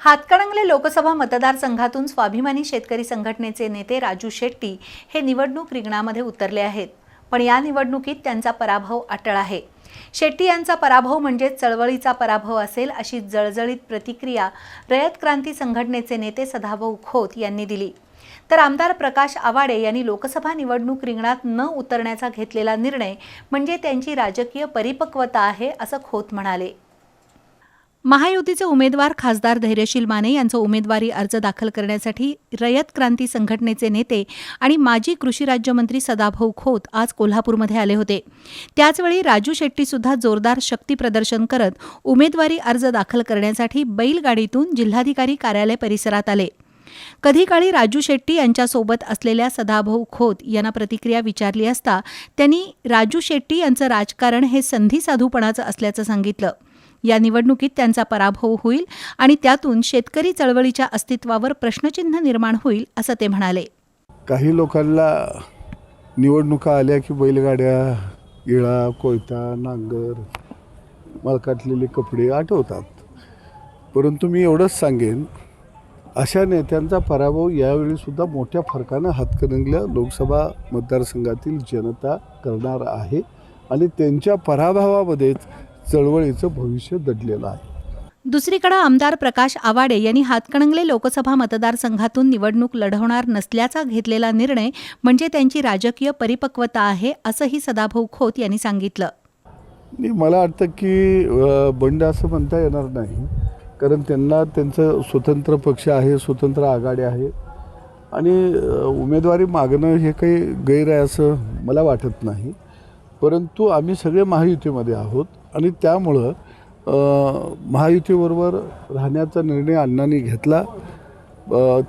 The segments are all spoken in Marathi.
हातकणंगले लोकसभा मतदारसंघातून स्वाभिमानी शेतकरी संघटनेचे नेते राजू शेट्टी हे निवडणूक रिंगणामध्ये उतरले आहेत. पण या निवडणुकीत त्यांचा पराभव अटळ आहे. शेट्टी यांचा पराभव म्हणजे चळवळीचा पराभव असेल अशी जळजळीत प्रतिक्रिया रयत क्रांती संघटनेचे नेते सदाभाऊ खोत यांनी दिली. तर आमदार प्रकाश आवाडे यांनी लोकसभा निवडणूक रिंगणात न उतरण्याचा घेतलेला निर्णय म्हणजे त्यांची राजकीय परिपक्वता आहे असं खोत म्हणाले. महायुतीचे उमेदवार खासदार धैर्यशील माने यांचा उमेदवारी अर्ज दाखल करण्यासाठी रयत क्रांती संघटनेचे नेते आणि माजी कृषी राज्यमंत्री सदाभाऊ खोत आज कोल्हापूरमध्ये आले होते. त्याचवेळी राजू शेट्टीसुद्धा जोरदार शक्ती प्रदर्शन करत उमेदवारी अर्ज दाखल करण्यासाठी बैलगाडीतून जिल्हाधिकारी कार्यालय परिसरात आले. कधी काळी राजू शेट्टी यांच्यासोबत असलेल्या सदाभाऊ खोत यांना प्रतिक्रिया विचारली असता त्यांनी राजू शेट्टी यांचं राजकारण हे संधी साधूपणाचं असल्याचं सांगितलं. या निवडणुकीत त्यांचा पराभव होईल आणि त्यातून शेतकरी चळवळीच्या अस्तित्वावर प्रश्नचिन्ह निर्माण होईल असं ते म्हणाले. काही लोकांना निवडणुका आल्या की बैलगाड्या इळा कोयता नांगर मलकाटलेले कपडे आठवतात. परंतु मी एवढंच सांगेन अशा नेत्यांचा पराभव यावेळीसुद्धा मोठ्या फरकानं हातकणंगल्या लोकसभा मतदारसंघातील जनता करणार आहे आणि त्यांच्या पराभवामध्येच चळवळीचं भविष्य दडलेलं आहे. दुसरीकडे आमदार प्रकाश आवाडे यांनी हातकणंगले लोकसभा मतदारसंघातून निवडणूक लढवणार नसल्याचा घेतलेला निर्णय म्हणजे त्यांची राजकीय परिपक्वता आहे असंही सदाभाऊ खोत यांनी सांगितलं. नाही मला वाटतं की बंड असं म्हणता येणार नाही. कारण त्यांना त्यांचं स्वतंत्र पक्ष आहे स्वतंत्र आघाडी आहे. आणि उमेदवारी मागणं हे काही गैर आहे असं मला वाटत नाही. परंतु आम्ही सगळे महायुतीमध्ये आहोत. आणि त्यामुळं महायुतीबरोबर राहण्याचा निर्णय अण्णांनी घेतला.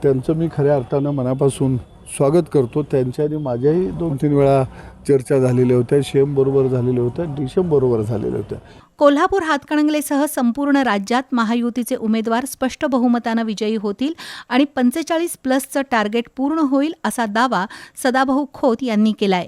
त्यांचं मी खऱ्या अर्थानं मनापासून स्वागत करतो. त्यांच्या आणि माझ्याही दोन तीन वेळा चर्चा झालेल्या होत्या. शेमबरोबर झालेल्या होत्या. डिशमबरोबर झालेल्या होत्या. कोल्हापूर हातकणंगलेसह संपूर्ण राज्यात महायुतीचे उमेदवार स्पष्ट बहुमतानं विजयी होतील आणि पंचेचाळीस प्लसचं टार्गेट पूर्ण होईल असा दावा सदाभाऊ खोत यांनी केलाय.